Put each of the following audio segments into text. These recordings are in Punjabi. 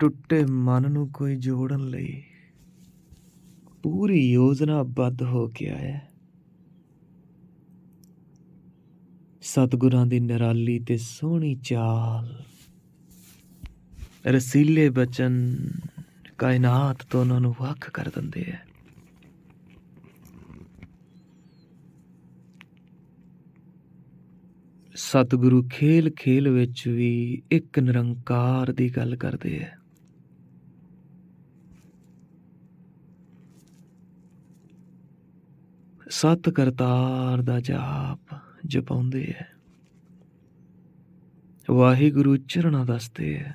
ਟੁੱਟੇ ਮਨ ਨੂੰ ਕੋਈ ਜੋੜਨ ਲਈ ਪੂਰੀ ਯੋਜਨਾਬੱਧ ਹੋ ਕੇ ਆਇਆ ਸਤਿਗੁਰਾਂ ਦੀ ਨਿਰਾਲੀ ਤੇ ਸੋਹਣੀ ਚਾਲ, ਰਸੀਲੇ ਬਚਨ ਕਾਇਨਾਤ ਤੋਂ ਉਹਨਾਂ ਨੂੰ ਵੱਖ ਕਰ ਦਿੰਦੇ ਐ ਸਤਿਗੁਰੂ ਖੇਲ ਖੇਲ ਵਿੱਚ ਵੀ ਇੱਕ ਨਿਰੰਕਾਰ ਦੀ ਗੱਲ ਕਰਦੇ ਐ ਸਤ ਕਰਤਾਰ ਦਾ ਜਾਪ ਜਪਾਉਂਦੇ ਐ। ਵਾਹਿਗੁਰੂ ਚਰਣਾ ਦੱਸਦੇ ਐ।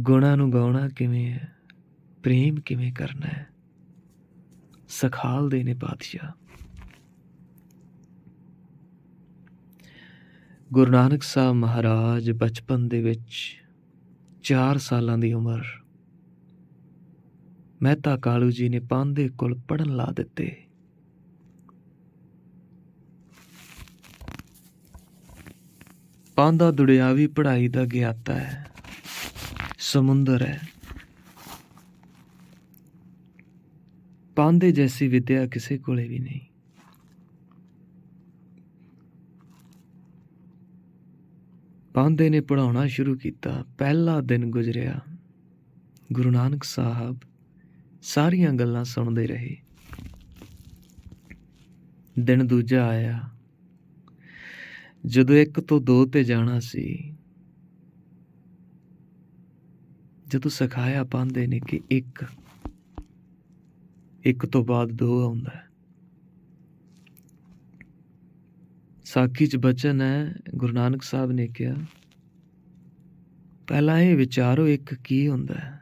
ਗੁਣਾਂ ਨੂੰ ਗਾਉਣਾ ਕਿਵੇਂ ਹੈ ਪ੍ਰੇਮ ਕਿਵੇਂ ਕਰਨਾ ਹੈ ਸਖਾਲਦੇ ਨੇ ਪਾਤਸ਼ਾਹ। ਗੁਰੂ ਨਾਨਕ ਸਾਹਿਬ ਮਹਾਰਾਜ ਬਚਪਨ ਦੇ ਵਿੱਚ 4 ਸਾਲਾਂ ਦੀ ਉਮਰ ਮਹਿਤਾ ਕਾਲੂ ਜੀ ਨੇ ਪਾਂਧੇ ਕੋਲ ਪੜਨ ਲਾ ਦਿੱਤੇ। ਪਾਂਦਾ ਦੁੜਿਆਵੀ ਪੜ੍ਹਾਈ ਦਾ ਗਿਆਤਾ ਹੈ। ਸਮੁੰਦਰ ਹੈ। ਪਾਂਧੇ ਜੈਸੀ ਵਿਦਿਆ ਕਿਸੇ ਕੋਲੇ ਵੀ ਨਹੀਂ। ਪਾਂਦੇ ਨੇ ਪੜਾਉਣਾ ਸ਼ੁਰੂ ਕੀਤਾ। ਪਹਿਲਾ ਦਿਨ ਗੁਜ਼ਰਿਆ। ਗੁਰੂ ਨਾਨਕ ਸਾਹਿਬ ਸਾਰੀਆਂ ਗੱਲਾਂ ਸੁਣਦੇ ਰਹੇ। ਦਿਨ ਦੂਜਾ ਆਇਆ। ਜਦੋਂ ਇੱਕ ਤੋਂ ਦੋ ਤੇ ਜਾਣਾ ਸੀ, ਜਦੋਂ ਸਿਖਾਇਆ ਪਾਉਂਦੇ ਨੇ ਕਿ ਇੱਕ ਇੱਕ ਤੋਂ ਬਾਅਦ ਦੋ ਆਉਂਦਾ ਹੈ। ਸਾਖੀ ਚ ਬਚਨ ਹੈ, ਗੁਰੂ ਨਾਨਕ ਸਾਹਿਬ ਨੇ ਕਿਹਾ, ਪਹਿਲਾਂ ਇਹ ਵਿਚਾਰੋ ਇੱਕ ਕੀ ਹੁੰਦਾ ਹੈ।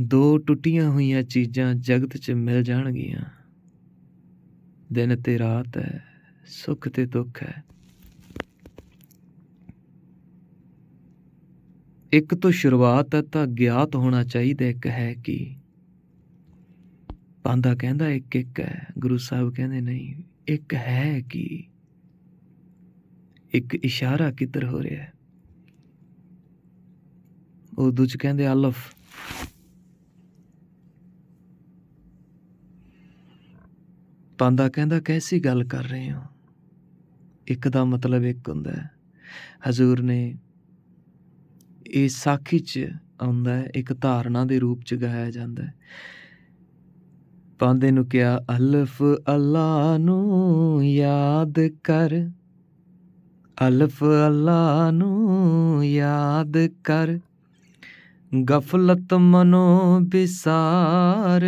ਦੋ ਟੁੱਟੀਆਂ ਹੋਈਆਂ ਚੀਜ਼ਾਂ ਜਗਤ 'ਚ ਮਿਲ ਜਾਣਗੀਆਂ। ਦਿਨ ਤੇ ਰਾਤ ਹੈ, ਸੁੱਖ ਤੇ ਦੁੱਖ ਹੈ। ਇੱਕ ਤੋਂ ਸ਼ੁਰੂਆਤ ਹੈ ਤਾਂ ਗਿਆਤ ਹੋਣਾ ਚਾਹੀਦਾ, ਇੱਕ ਹੈ ਕਿ? ਪਾਂਦਾ ਕਹਿੰਦਾ ਇੱਕ ਇੱਕ ਹੈ, ਗੁਰੂ ਸਾਹਿਬ ਕਹਿੰਦੇ ਨਹੀਂ, ਇੱਕ ਹੈ ਕਿ? ਇੱਕ ਇਸ਼ਾਰਾ ਕਿੱਧਰ ਹੋ ਰਿਹਾ ਹੈ? ਉਰਦੂ ਚ ਕਹਿੰਦੇ ਅਲਫ। ਪਾਂਦਾ ਕਹਿੰਦਾ, ਕੈਸੀ ਗੱਲ ਕਰ ਰਹੇ ਹੋ? ਇੱਕ ਦਾ ਮਤਲਬ ਇੱਕ ਹੁੰਦਾ ਹੈ। ਹਜ਼ੂਰ ਨੇ ਇਹ ਸਾਖੀ ਚ ਆਉਂਦਾ ਹੈ, ਇੱਕ ਧਾਰਨਾ ਦੇ ਰੂਪ ਚ ਗਾਇਆ ਜਾਂਦਾ ਹੈ। ਪਾਂਦੇ ਨੂੰ ਕਿਹਾ, ਅਲਫ ਅੱਲਾ ਨੂੰ ਯਾਦ ਕਰ, ਅਲਫ ਅੱਲਾ ਨੂੰ ਯਾਦ ਕਰ, ਗਫਲਤ ਮਨੋ ਬਿਸਾਰ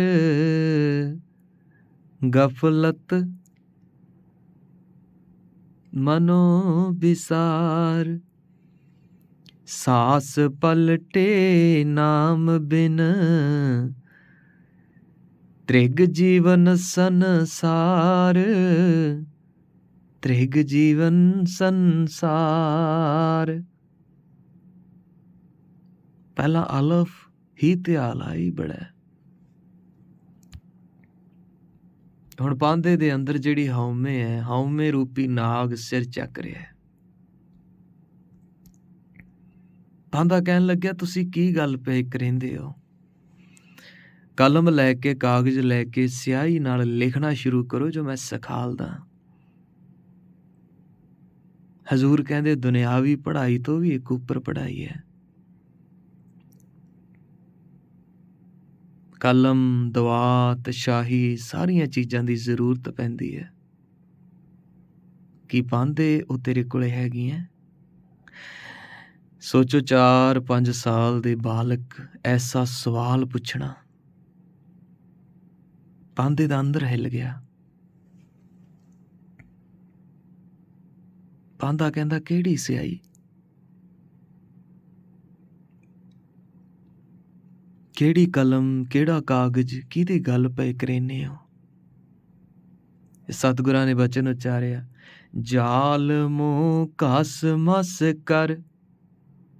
ਗਫਲਤ ਮਨੋ ਵਿਸਾਰ, ਸਾਸ ਪਲਟੇ ਨਾਮ ਬਿਨ, ਤ੍ਰਿਗ ਜੀਵਨ ਸੰਸਾਰ, ਤ੍ਰਿਗ ਜੀਵਨ ਸੰਸਾਰ। ਪਹਿਲਾ ਅਲਫ ਹੀ ਤੇ ਆਲਾ ਹੀ ਬੜਾ ਹੈ। ਹੁਣ ਪਾਂਦੇ ਦੇ ਅੰਦਰ ਜਿਹੜੀ ਹਉਮੈ ਹੈ, ਹਉਮੈ ਰੂਪੀ ਨਾਗ ਸਿਰ ਚੱਕ ਰਿਹਾ ਹੈ। ਪਾਂਦਾ ਕਹਿਣ ਲੱਗਿਆ, ਤੁਸੀਂ ਕੀ ਗੱਲ ਪਏ ਰਹਿੰਦੇ ਹੋ? ਕਲਮ ਲੈ ਕੇ, ਕਾਗਜ਼ ਲੈ ਕੇ, ਸਿਆਹੀ ਨਾਲ ਲਿਖਣਾ ਸ਼ੁਰੂ ਕਰੋ ਜੋ ਮੈਂ ਸਿਖਾਲਦਾ ਹਜ਼ੂਰ ਕਹਿੰਦੇ, ਦੁਨਿਆਵੀ ਪੜ੍ਹਾਈ ਤੋਂ ਵੀ ਇੱਕ ਉੱਪਰ ਪੜ੍ਹਾਈ ਹੈ। ਕਲਮ, ਦਵਾਤ, ਸ਼ਾਹੀ ਸਾਰੀਆਂ ਚੀਜ਼ਾਂ ਦੀ ਜ਼ਰੂਰਤ ਪੈਂਦੀ ਹੈ। ਕੀ ਪਾਂਦੇ ਉਹ ਤੇਰੇ ਕੋਲੇ ਹੈਗੀਆਂ? ਸੋਚੋ 4-5 ਸਾਲ ਦੇ ਬਾਲਕ ਐਸਾ ਸਵਾਲ ਪੁੱਛਣਾ। ਪਾਂਦੇ ਦਾ ਅੰਦਰ ਹਿੱਲ ਗਿਆ। ਪਾਂਦਾ ਕਹਿੰਦਾ, ਕਿਹੜੀ ਸਿਆਈ ਕਿਹੜੀ ਕਲਮ, ਕਿਹੜਾ ਕਾਗਜ਼, ਕਿਹਦੀ ਗੱਲ ਪਏ ਕਰੇਨੇ ਹੋ? ਸਤਿਗੁਰਾਂ ਨੇ ਬਚਨ ਉਚਾਰਿਆ, ਜਾਲ ਮੋ ਕਸ ਮਸ ਕਰ,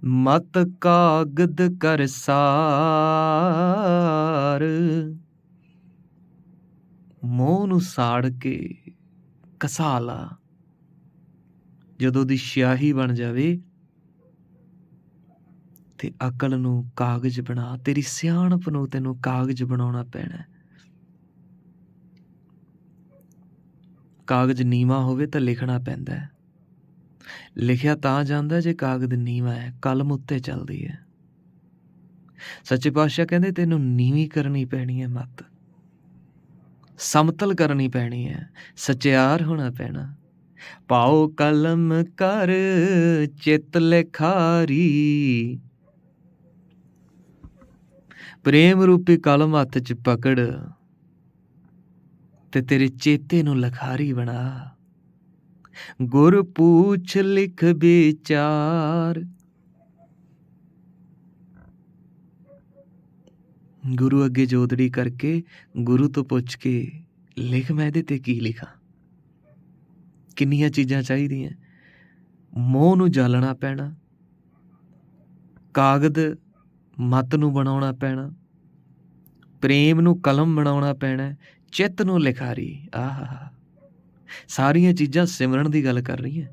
ਮਤ ਕਾਗਦ ਕਰ ਸਾਰ। ਮੋਹ ਨੂੰ ਸਾੜ ਕੇ ਕਸਾਲਾ ਜਦੋਂ ਦੀ ਸਿਆਹੀ ਬਣ ਜਾਵੇ ਤੇ ਅਕਲ ਨੂੰ ਕਾਗਜ਼ ਬਣਾ, ਤੇਰੀ ਸਿਆਣਪ ਨੂੰ ਤੈਨੂੰ ਕਾਗਜ਼ ਬਣਾਉਣਾ ਪੈਣਾ ਕਾਗਜ਼ ਨੀਵਾ ਹੋਵੇ ਤਾਂ ਲਿਖਣਾ ਪੈਂਦਾ ਹੈ। ਲਿਖਿਆ ਤਾਂ ਜਾਂਦਾ ਜੇ ਕਾਗਜ਼ ਨੀਵਾ ਹੈ, ਕਲਮ ਉੱਤੇ ਚੱਲਦੀ ਹੈ। ਸੱਚੇ ਪਾਤਸ਼ਾਹ ਕਹਿੰਦੇ ਤੈਨੂੰ ਨੀਵੀਂ ਕਰਨੀ ਪੈਣੀ ਹੈ ਮਤ। ਸਮਤਲ ਕਰਨੀ ਪੈਣੀ ਹੈ, ਸਚਿਆਰ ਹੋਣਾ ਪੈਣਾ। ਪਾਓ ਕਲਮ ਕਰ, ਚਿਤ ਲਿਖਾਰੀ ਪ੍ਰੇਮ ਰੂਪੀ ਕਲਮ ਹੱਥ 'ਚ ਪਕੜ ਤੇ ਤੇਰੇ ਚੇਤੇ ਨੂੰ ਲਖਾਰੀ ਬਣਾ। ਗੁਰ ਪੂਛ ਲਿਖ ਵਿਚਾਰ। ਗੁਰੂ ਅੱਗੇ ਜੋਦੜੀ ਕਰਕੇ ਗੁਰੂ ਤੋਂ ਪੁੱਛ ਕੇ, ਲਿਖ ਮੈਂ ਇਹਦੇ ਤੇ ਕੀ ਲਿਖਾਂ? ਕਿੰਨੀਆਂ ਚੀਜ਼ਾਂ ਚਾਹੀਦੀਆਂ? ਮੋਹ ਨੂੰ ਜਾਲਣਾ ਪੈਣਾ। ਕਾਗਦ ਮਤ ਨੂੰ ਬਣਾਉਣਾ ਪੈਣਾ, ਪ੍ਰੇਮ ਨੂੰ ਕਲਮ ਬਣਾਉਣਾ ਪੈਣਾ, ਚਿੱਤ ਨੂੰ ਲਿਖਾਰੀ, ਆਹਾ ਸਾਰੀਆਂ ਚੀਜ਼ਾਂ ਸਿਮਰਨ ਦੀ ਗੱਲ ਕਰ ਰਹੀਆਂ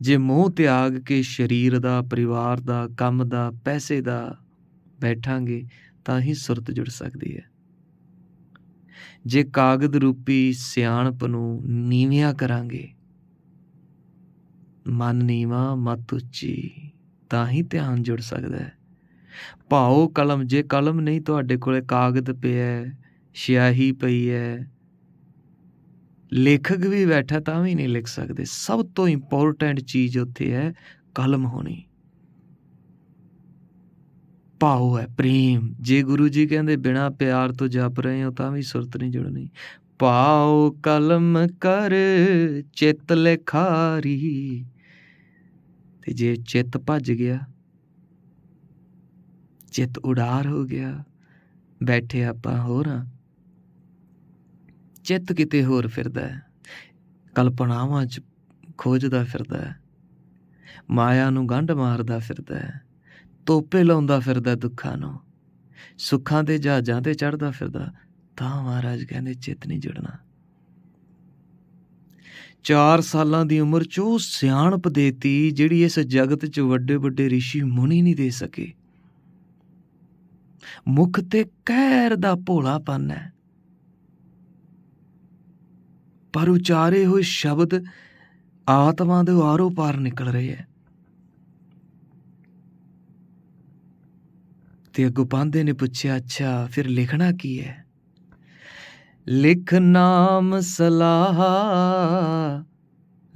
ਜੇ ਮੋਹ ਤਿਆਗ ਕੇ ਸਰੀਰ ਦਾ, ਪਰਿਵਾਰ ਦਾ, ਕੰਮ ਦਾ, ਪੈਸੇ ਦਾ ਬੈਠਾਂਗੇ, ਤਾਂ ਹੀ ਸੁਰਤ ਜੁੜ ਸਕਦੀ ਹੈ। ਜੇ ਕਾਗਦ ਰੂਪੀ ਸਿਆਣਪ ਨੂੰ ਨੀਵਿਆਂ ਕਰਾਂਗੇ, ਮਨ ਨੀਵਾ, ਮਤ ਉੱਚੀ ਤਾਂ ਹੀ ਧਿਆਨ ਜੁੜ ਸਕਦਾ ਹੈ। ਭਾਉ ਕਲਮ, ਜੇ ਕਲਮ ਨਹੀਂ ਤੁਹਾਡੇ ਕੋਲੇ ਕਾਗਦ ਪਿਆ ਹੈ, ਸਿਆਹੀ ਪਈ ਹੈ, ਲੇਖਕ ਵੀ ਬੈਠਾ ਤਾਂ ਵੀ ਨਹੀਂ ਲਿਖ ਸਕਦੇ। ਸਭ ਤੋਂ ਇੰਪੋਰਟੈਂਟ ਚੀਜ਼ ਉੱਥੇ ਹੈ, ਕਲਮ ਹੋਣੀ। ਭਾਉ ਹੈ, ਪ੍ਰੇਮ। ਜੇ ਗੁਰੂ ਜੀ ਕਹਿੰਦੇ, ਬਿਨਾ ਪਿਆਰ ਤੋਂ ਜਪ ਰਹੇ ਹੋ, ਤਾਂ ਵੀ ਸੁਰਤ ਨਹੀਂ ਜੁੜਨੀ। ਭਾਉ ਕਲਮ ਕਰ, ਚਿੱਤ ਲਿਖਾਰੀ। ਤੇ ਜੇ ਚਿੱਤ ਭੱਜ ਗਿਆ, ਚਿੱਤ ਉਡਾਰ ਹੋ ਗਿਆ, ਬੈਠੇ ਆਪਾਂ ਹੋਰ। ਹੋਰਾਂ ਚਿੱਤ ਕਿਤੇ ਹੋਰ ਫਿਰਦਾ ਹੈ, ਕਲਪਨਾਵਾਂ 'ਚ ਖੋਜਦਾ ਫਿਰਦਾ ਹੈ, ਮਾਇਆ ਨੂੰ ਗੰਢ ਮਾਰਦਾ ਫਿਰਦਾ ਹੈ, ਤੋਪੇ ਲਾਉਂਦਾ ਫਿਰਦਾ ਦੁੱਖਾਂ ਨੂੰ, ਸੁੱਖਾਂ ਦੇ ਜਹਾਜ਼ਾਂ ਤੇ ਚੜਦਾ ਫਿਰਦਾ, ਤਾਂ ਮਹਾਰਾਜ ਕਹਿੰਦੇ ਚਿੱਤ ਨਹੀਂ ਜੁੜਨਾ। 4 ਸਾਲਾਂ ਦੀ ਉਮਰ 'ਚ ਉਹ ਸਿਆਣਪ ਦੇਤੀ ਜਿਹੜੀ ਇਸ ਜਗਤ 'ਚ ਵੱਡੇ ਵੱਡੇ ઋષਿ ਮੁਨੀ ਨਹੀਂ ਦੇ ਸਕੇ। ਮੁਖ ਤੇ ਕਹਿਰ ਦਾ ਭੋਲਾਪਨ ਹੈ। ਪਰ ਉਚਾਰੇ ਹੋਏ ਸ਼ਬਦ ਆਤਮਾ ਦੇ ਆਰੋ ਪਾਰ ਨਿਕਲ ਰਹੇ ਹੈ। ਤੇ ਅੱਗੋਂ ਪਾਂਦੇ ਨੇ ਪੁੱਛਿਆ, ਅੱਛਾ, ਫਿਰ ਲਿਖਣਾ ਕੀ ਹੈ? ਲਿਖ ਨਾਮ ਸਲਾਹ,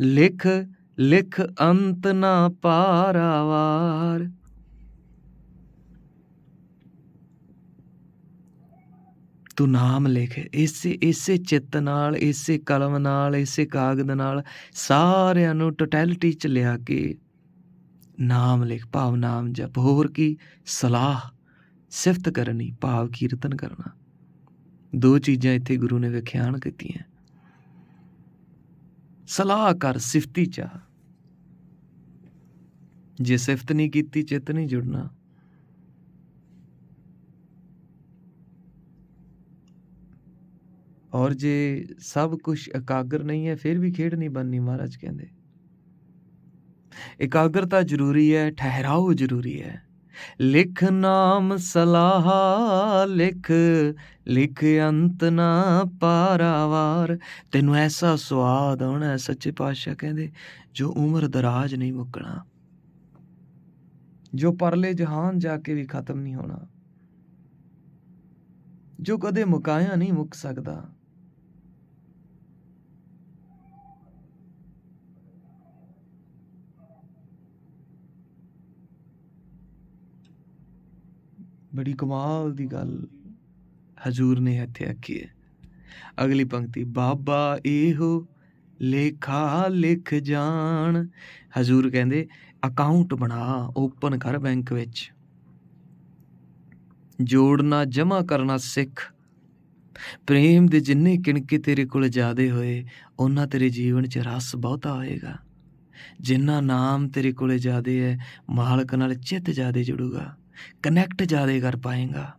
ਲਿਖ ਲਿਖ ਅੰਤ ਨਾ ਪਾਰਾਵਾਰ। ਤੂੰ ਨਾਮ ਲਿਖ, ਇਸੇ ਇਸੇ ਚਿੱਤ ਨਾਲ, ਇਸੇ ਕਲਮ ਨਾਲ, ਇਸੇ ਕਾਗਜ਼ ਨਾਲ, ਸਾਰਿਆਂ ਨੂੰ ਟੋਟੈਲਿਟੀ ਚ ਲਿਆ ਕੇ ਨਾਮ ਲਿਖ, ਭਾਵ ਨਾਮ ਜਪ। ਹੋਰ ਕੀ? ਸਲਾਹ, ਸਿਫਤ ਕਰਨੀ, ਭਾਵ ਕੀਰਤਨ ਕਰਨਾ। ਦੋ ਚੀਜ਼ਾਂ ਇੱਥੇ ਗੁਰੂ ਨੇ ਵਿਖਿਆਨ ਕੀਤੀਆਂ। ਸਲਾਹ ਕਰ, ਸਿਫਤੀ ਚਾਹ। ਜੇ ਸਿਫਤ ਨਹੀਂ ਕੀਤੀ, ਚਿੱਤ ਨਹੀਂ ਜੁੜਨਾ। ਔਰ ਜੇ ਸਭ ਕੁਝ ਇਕਾਗਰ ਨਹੀਂ ਹੈ, ਫਿਰ ਵੀ ਖੇਡ ਨਹੀਂ ਬਣਨੀ, ਮਹਾਰਾਜ ਕਹਿੰਦੇ। ਇਕਾਗਰਤਾ ਜ਼ਰੂਰੀ ਹੈ, ਠਹਿਰਾਓ ਜ਼ਰੂਰੀ ਹੈ। ਲਿਖ ਨਾਮ ਸਲਾਹ, ਲਿਖ ਲਿਖ ਅੰਤ ਨਾ ਪਾਰਾਵਾਰ। ਤੈਨੂੰ ਐਸਾ ਸਵਾਦ ਆਉਣਾ ਸੱਚੇ ਪਾਤਸ਼ਾਹ ਕਹਿੰਦੇ, ਜੋ ਉਮਰ ਦਰਾਜ ਨਹੀਂ ਮੁੱਕਣਾ। ਜੋ ਪਰਲੇ ਜਹਾਨ ਜਾ ਕੇ ਵੀ ਖਤਮ ਨਹੀਂ ਹੋਣਾ। ਜੋ ਕਦੇ ਮੁਕਾਇਆ ਨਹੀਂ ਮੁੱਕ ਸਕਦਾ। ਬੜੀ ਕਮਾਲ ਦੀ ਗੱਲ ਹਜੂਰ ਨੇ ਇੱਥੇ ਆਖੀ ਹੈ। ਅਗਲੀ ਪੰਕਤੀ, ਬਾਬਾ ਇਹੋ ਲੇਖਾ ਲਿਖ ਜਾਣ। ਹਜੂਰ ਕਹਿੰਦੇ ਅਕਾਊਂਟ ਬਣਾ ਓਪਨ ਕਰ ਬੈਂਕ ਵਿੱਚ। ਜੋੜਨਾ ਜਮਾ ਕਰਨਾ ਸਿੱਖ। ਪ੍ਰੇਮ ਦੇ ਜਿੰਨੇ ਕਿਣਕੇ ਤੇਰੇ ਕੋਲ ਜਾਦੇ ਹੋਏ, ਉਹਨਾਂ ਤੇਰੇ ਜੀਵਨ 'ਚ ਰਸ ਬਹੁਤਾ ਹੋਏਗਾ। ਜਿੰਨਾ ਨਾਮ ਤੇਰੇ ਕੋਲੇ ਜਾਦੇ ਹੈ, ਮਾਲਕ ਨਾਲ ਚਿੱਤ ਜਾਦੇ ਜੁੜੂਗਾ। ਕਨੈਕਟ ਜ਼ਿਆਦਾ ਕਰ ਪਾਏਗਾ।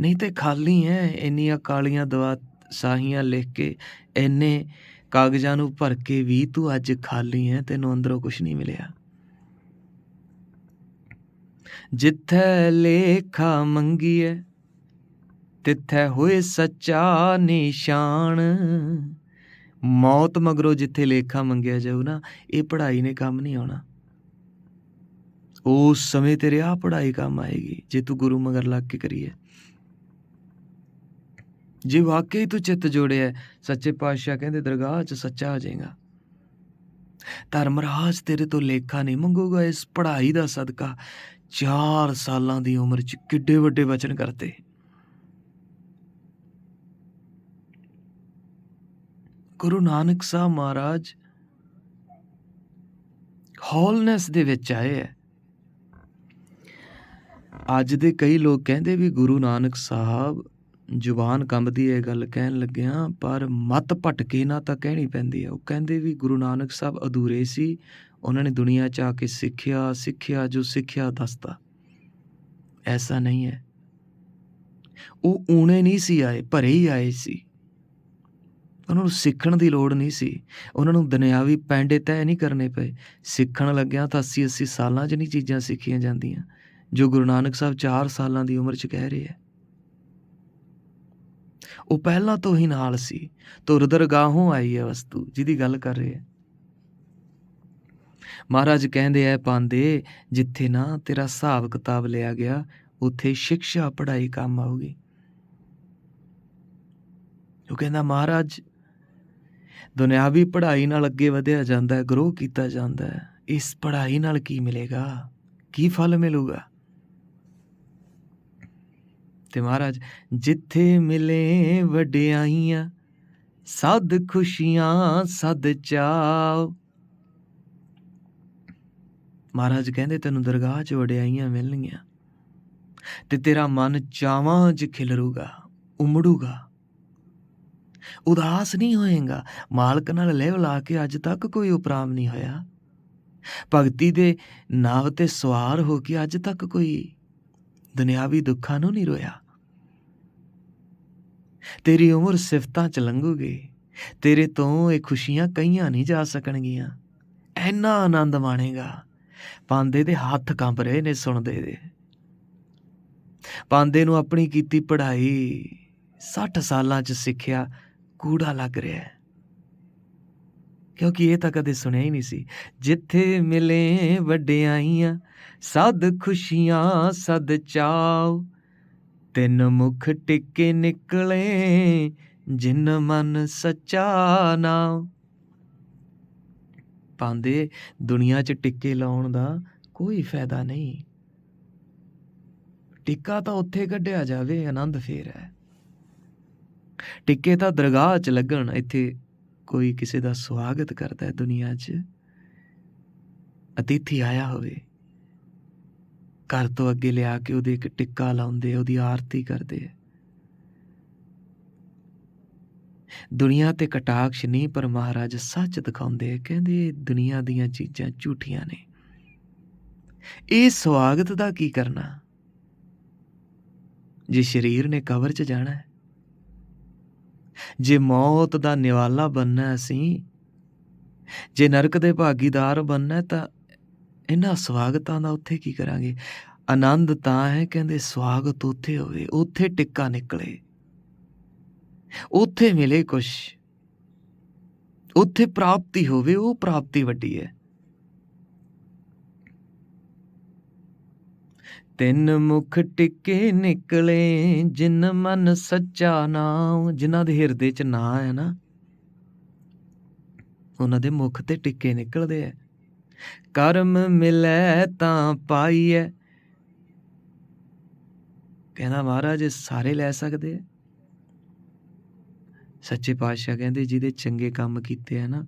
ਨਹੀਂ ਤੇ ਖਾਲੀ ਹੈ ਇੰਨੀਆਂ ਕਾਲੀਆਂ ਦਵਾ ਸਾਹੀਆਂ ਲਿਖ ਕੇ ਇੰਨੇ ਕਾਗਜ਼ਾਂ ਨੂੰ ਭਰ ਕੇ ਵੀ ਤੂੰ ਅੱਜ ਖਾਲੀ ਹੈ ਤੈਨੂੰ ਅੰਦਰੋਂ ਕੁਝ ਨਹੀਂ ਮਿਲਿਆ। ਜਿੱਥੇ ਲੇਖਾ ਮੰਗੀਏ ਤਿੱਥੇ ਹੋਏ ਸੱਚਾ ਨਿਸ਼ਾਨ। ਮੌਤ ਮਗਰੋਂ ਜਿੱਥੇ ਲੇਖਾ ਮੰਗਿਆ ਜਾਊ ਨਾ, ਇਹ ਪੜ੍ਹਾਈ ਨੇ ਕੰਮ ਨਹੀਂ ਆਉਣਾ। ਉਸ ਸਮੇਂ ਤੇਰੇ ਆ ਪੜ੍ਹਾਈ ਕੰਮ ਆਏਗੀ, ਜੇ ਤੂੰ ਗੁਰੂ ਮਗਰ ਲੱਗ ਕੇ ਕਰੀਏ। ਜੇ ਵਾਕਈ ਤੂੰ ਚਿੱਤ ਜੋੜਿਆ, ਸੱਚੇ ਪਾਤਸ਼ਾਹ ਕਹਿੰਦੇ ਦਰਗਾਹ 'ਚ ਸੱਚਾ ਆ ਜਾਏਗਾ। ਧਰਮ ਰਾਜ ਤੇਰੇ ਤੋਂ ਲੇਖਾ ਨਹੀਂ ਮੰਗੂਗਾ, ਇਸ ਪੜ੍ਹਾਈ ਦਾ ਸਦਕਾ 4 ਸਾਲਾਂ ਦੀ ਉਮਰ 'ਚ ਕਿੱਡੇ ਵੱਡੇ ਵਚਨ ਕਰਤੇ। ਗੁਰੂ ਨਾਨਕ ਸਾਹਿਬ ਮਹਾਰਾਜ ਹੋਲਨੈਸ ਦੇ ਵਿੱਚ ਆਏ ਹੈ ਅੱਜ ਦੇ ਕਈ ਲੋਕ ਕਹਿੰਦੇ ਵੀ ਗੁਰੂ ਨਾਨਕ ਸਾਹਿਬ ਜ਼ੁਬਾਨ ਕੰਬਦੀ ਹੈ ਗੱਲ ਕਹਿਣ ਲੱਗਿਆਂ, ਪਰ ਮਤ ਭਟਕੇ ਨਾ ਤਾਂ ਕਹਿਣੀ ਪੈਂਦੀ ਹੈ। ਉਹ ਕਹਿੰਦੇ ਵੀ ਗੁਰੂ ਨਾਨਕ ਸਾਹਿਬ ਅਧੂਰੇ ਸੀ, ਉਹਨਾਂ ਨੇ ਦੁਨੀਆ 'ਚ ਆ ਕੇ ਸਿੱਖਿਆ ਸਿੱਖਿਆ ਜੋ ਸਿੱਖਿਆ ਦੱਸਦਾ ਐਸਾ ਨਹੀਂ ਹੈ। ਉਹ ਊਣੇ ਨਹੀਂ ਸੀ ਆਏ, ਭਰੇ ਹੀ ਆਏ ਸੀ। ਉਹਨਾਂ ਨੂੰ ਸਿੱਖਣ ਦੀ ਲੋੜ ਨਹੀਂ ਸੀ। ਉਹਨਾਂ ਨੂੰ ਦੁਨਿਆਵੀ ਪੈਂਡੇ ਤੈਅ ਨਹੀਂ ਕਰਨੇ ਪਏ। ਸਿੱਖਣ ਲੱਗਿਆ ਤਾਂ 80 80 ਸਾਲਾਂ 'ਚ ਨਹੀਂ ਚੀਜ਼ਾਂ ਸਿੱਖੀਆਂ ਜਾਂਦੀਆਂ। ਜੋ ਗੁਰੂ ਨਾਨਕ ਸਾਹਿਬ 4 ਸਾਲਾਂ ਦੀ ਉਮਰ 'ਚ ਕਹਿ ਰਹੇ ਹੈ। ਉਹ ਪਹਿਲਾਂ ਤੋਂ ਹੀ ਨਾਲ ਸੀ ਤੁਰ ਦਰਗਾਹੋਂ ਆਈ ਹੈ ਵਸਤੂ, ਜਿਹਦੀ ਗੱਲ ਕਰ ਰਹੇ ਹੈ। ਮਹਾਰਾਜ ਕਹਿੰਦੇ ਐ, ਪਾਂਦੇ, ਜਿੱਥੇ ਨਾ ਤੇਰਾ ਹਿਸਾਬ ਕਿਤਾਬ ਲਿਆ ਗਿਆ, ਉੱਥੇ ਸਿੱਖਿਆ ਪੜ੍ਹਾਈ ਕੰਮ ਆਊਗੀ। ਉਹ ਕਹਿੰਦਾ, ਮਹਾਰਾਜ, ਦੁਨਿਆਵੀ ਪੜ੍ਹਾਈ ਨਾਲ ਅੱਗੇ ਵਧਿਆ ਜਾਂਦਾ ਹੈ ਗਰੋ ਕੀਤਾ ਜਾਂਦਾ ਹੈ। ਇਸ ਪੜ੍ਹਾਈ ਨਾਲ ਕੀ ਮਿਲੇਗਾ? ਕੀ ਫਲ ਮਿਲੂਗਾ? ਤੇ ਮਹਾਰਾਜ, ਜਿੱਥੇ ਮਿਲੇ ਵਡਿਆਈਆਂ, ਸਦ ਖੁਸ਼ੀਆਂ, ਸਦ ਚਾਉ ਮਹਾਰਾਜ ਕਹਿੰਦੇ, ਤੈਨੂੰ ਦਰਗਾਹ 'ਚ ਵਡਿਆਈਆਂ ਮਿਲਣਗੀਆਂ ਤੇ ਤੇਰਾ ਮਨ ਚਾਵਾਂ 'ਚ ਖਿਲਰੂਗਾ, ਉਮੜੂਗਾ। ਉਦਾਸ ਨਹੀਂ ਹੋਏਗਾ। ਮਾਲਕ ਨਾਲ ਲੇਵ ਲਾ ਕੇ ਅੱਜ ਤੱਕ ਕੋਈ ਉਪਰਾਮ ਨਹੀਂ ਹੋਇਆ। ਭਗਤੀ ਦੇ ਨਾਵ ਤੇ ਸਵਾਰ ਹੋ ਕੇ ਅੱਜ ਤੱਕ ਕੋਈ ਦੁਨਿਆਵੀ ਦੁੱਖਾਂ ਨੂੰ ਨਹੀਂ ਰੋਇਆ। ਤੇਰੀ ਉਮਰ ਸਿਫਤਾਂ ਚ ਲੰਘੂਗੀ। ਤੇਰੇ ਤੋਂ ਇਹ ਖੁਸ਼ੀਆਂ ਕਈਆਂ ਨਹੀਂ ਜਾ ਸਕਣਗੀਆਂ। ਐਨਾ ਆਨੰਦ ਮਾਣੇਗਾ। ਪਾਂਦੇ ਦੇ ਹੱਥ ਕੰਬ ਰਹੇ ਨੇ ਸੁਣਦੇ ਦੇ। ਪਾਂਦੇ ਨੂੰ ਆਪਣੀ ਕੀਤੀ ਪੜ੍ਹਾਈ 60 ਸਾਲਾਂ ਚ ਸਿੱਖਿਆ ਕੂੜਾ ਲੱਗ ਰਿਹਾ ਹੈ। ਕਿਉਂਕਿ ਇਹ ਤਾਂ ਕਦੇ ਸੁਣਿਆ ਹੀ ਨਹੀਂ ਸੀ। ਜਿੱਥੇ ਮਿਲੇ ਵੱਡਿਆਈਆਂ ਸਦ ਖੁਸ਼ੀਆਂ ਸਦ ਚਾਓ। ਤਿੰਨ ਮੁਖ ਟਿੱਕੇ ਨਿਕਲੇ, ਜਿਨ ਮਨ ਸੱਚਾ ਨਾਮ ਪਾਂਦੇ ਦੁਨੀਆ 'ਚ ਟਿੱਕੇ ਲਾਉਣ ਦਾ ਕੋਈ ਫਾਇਦਾ ਨਹੀਂ। ਟਿੱਕਾ ਤਾਂ ਉੱਥੇ ਕੱਢਿਆ ਜਾਵੇ, ਆਨੰਦ ਫੇਰ ਹੈ। ਟਿੱਕੇ ਤਾਂ ਦਰਗਾਹ 'ਚ ਲੱਗਣ, ਇੱਥੇ ਕੋਈ ਕਿਸੇ ਦਾ ਸਵਾਗਤ ਕਰਦਾ ਹੈ ਦੁਨੀਆ 'ਚ। ਅਤੀਥੀ ਆਇਆ ਹੋਵੇ। ਘਰ ਤੋਂ ਅੱਗੇ ਲਿਆ ਕੇ ਉਹਦੇ ਇੱਕ ਟਿੱਕਾ ਲਾਉਂਦੇ, ਉਹਦੀ ਆਰਤੀ ਕਰਦੇ। ਦੁਨੀਆ ਤੇ ਕਟਾਕਸ਼ ਨਹੀਂ, ਪਰ ਮਹਾਰਾਜ ਸੱਚ ਦਿਖਾਉਂਦੇ ਕਹਿੰਦੇ ਦੁਨੀਆ ਦੀਆਂ ਚੀਜ਼ਾਂ ਝੂਠੀਆਂ ਨੇ। ਇਹ ਸਵਾਗਤ ਦਾ ਕੀ ਕਰਨਾ? ਜੇ ਸਰੀਰ ਨੇ ਕਬਰ 'ਚ ਜਾਣਾ ਹੈ, ਜੇ ਮੌਤ ਦਾ ਨਿਵਾਲਾ ਬੰਨਾ ਅਸੀਂ, ਜੇ ਨਰਕ ਦੇ ਭਾਗੀਦਾਰ ਬੰਨਾ ਤਾਂ ਇਹਨਾਂ ਸਵਾਗਤਾਂ ਦਾ ਉੱਥੇ ਕੀ ਕਰਾਂਗੇ? ਆਨੰਦ ਤਾਂ ਹੈ, ਕਹਿੰਦੇ ਸਵਾਗਤ ਉੱਥੇ ਹੋਵੇ, ਉੱਥੇ ਟਿੱਕਾ ਨਿਕਲੇ। ਉੱਥੇ ਮਿਲੇ ਕੁਛ। ਉੱਥੇ ਪ੍ਰਾਪਤੀ ਹੋਵੇ, ਉਹ ਪ੍ਰਾਪਤੀ ਵੱਡੀ ਹੈ। ਤਿੰਨ ਮੁਖ ਟਿੱਕੇ ਨਿਕਲੇ, ਜਿਨ ਮਨ ਸੱਚਾ ਨਾਮ ਜਿਨ੍ਹਾਂ ਦੇ ਹਿਰਦੇ 'ਚ ਨਾਂ ਹੈ ਨਾ, ਉਹਨਾਂ ਦੇ ਮੁਖ ਤੇ ਟਿੱਕੇ ਨਿਕਲਦੇ ਐ ਕਰਮ ਮਿਲੈ ਤਾਂ ਪਾਈਐ। ਕਹਿੰਦਾ ਮਹਾਰਾਜ, ਸਾਰੇ ਲੈ ਸਕਦੇ ਐ। ਸੱਚੇ ਪਾਤਸ਼ਾਹ ਕਹਿੰਦੇ, ਜਿਹਦੇ ਚੰਗੇ ਕੰਮ ਕੀਤੇ ਆ ਨਾ,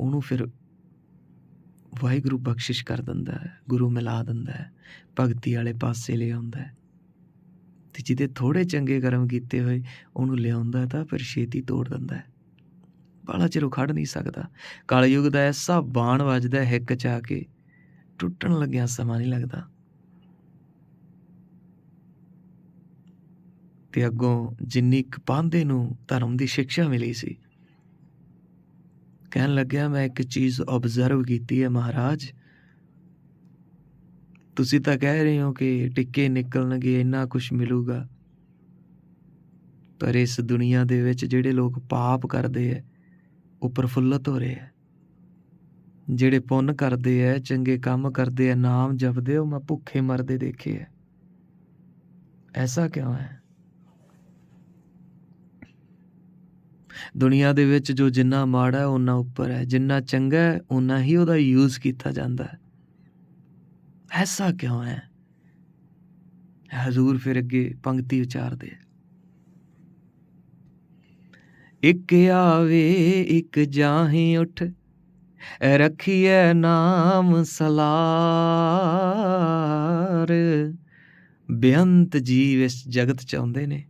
ਉਹਨੂੰ ਫਿਰ ਵਾਹਿਗੁਰੂ ਬਖਸ਼ਿਸ਼ ਕਰ ਦਿੰਦਾ ਹੈ ਗੁਰੂ ਮਿਲਾ ਦਿੰਦਾ ਹੈ ਭਗਤੀ ਵਾਲੇ ਪਾਸੇ ਲੈ ਆਉਂਦਾ ਹੈ ਤੇ ਜਿਹਦੇ ਥੋੜੇ ਚੰਗੇ ਕਰਮ ਕੀਤੇ ਹੋਏ, ਉਹਨੂੰ ਲਿਆਉਂਦਾ ਤਾਂ ਫਿਰ ਛੇਤੀ ਤੋੜ ਦਿੰਦਾ ਹੈ ਬਾਲਾ ਚਿਰ ਖੜ ਨਹੀਂ ਸਕਦਾ। ਕਲਯੁਗ ਦਾ ਐਸਾ ਬਾਣ ਵੱਜਦਾ ਹਿੱਕ ਚ ਕੇ, ਟੁੱਟਣ ਲੱਗਿਆ ਸਮਾਂ ਨਹੀਂ ਲੱਗਦਾ। ਤੇ ਅੱਗੋਂ ਜਿੰਨੀ ਕੁ ਪਾਂਦੇ ਨੂੰ ਧਰਮ ਦੀ ਸਿੱਖਿਆ ਮਿਲੀ ਸੀ, ਕਹਿਣ ਲੱਗਿਆ, ਮੈਂ ਇੱਕ ਚੀਜ਼ ਆਬਜ਼ਰਵ ਕੀਤੀ ਹੈ ਮਹਾਰਾਜ। ਤੁਸੀਂ ਤਾਂ ਕਹਿ ਰਹੇ ਹੋ ਕਿ ਟਿੱਕੇ ਨਿਕਲਣਗੇ, ਇੰਨਾ ਕੁਝ ਮਿਲੂਗਾ। ਪਰ ਇਸ ਦੁਨੀਆ ਦੇ ਵਿੱਚ ਜਿਹੜੇ ਲੋਕ ਪਾਪ ਕਰਦੇ ਐ ਉਹ ਪ੍ਰਫੁੱਲਤ ਹੋ ਰਹੇ ਹੈ ਜਿਹੜੇ ਪੁੰਨ ਕਰਦੇ ਐ ਚੰਗੇ ਕੰਮ ਕਰਦੇ ਐ ਨਾਮ ਜਪਦੇ ਉਹ ਮੈਂ ਭੁੱਖੇ ਮਰਦੇ ਦੇਖੇ ਐ ਐਸਾ ਕਿਉਂ ਹੈ? ਦੁਨੀਆ ਦੇ ਵਿੱਚ ਜੋ ਜਿੰਨਾ ਮਾੜਾ ਹੈ ਉਹਨਾਂ ਉੱਪਰ ਹੈ। ਜਿੰਨਾ ਚੰਗਾ ਹੈ ਉਹਨਾਂ ਹੀ ਉਹਦਾ ਯੂਜ਼ ਕੀਤਾ ਜਾਂਦਾ ਹੈ। ਐਸਾ ਕਿਉਂ ਹੈ? ਹਜ਼ੂਰ ਫਿਰ ਅੱਗੇ ਪੰਕਤੀ ਉਚਾਰਦੇ ਇੱਕ ਆਵੇ, ਇੱਕ ਜਾਹੇ ਉਠ, ਰੱਖੀਐ ਨਾਮ ਸਲਾਰ। ਬੇਅੰਤ ਜੀਵ ਇਸ ਜਗਤ ਚ ਆਉਂਦੇ ਨੇ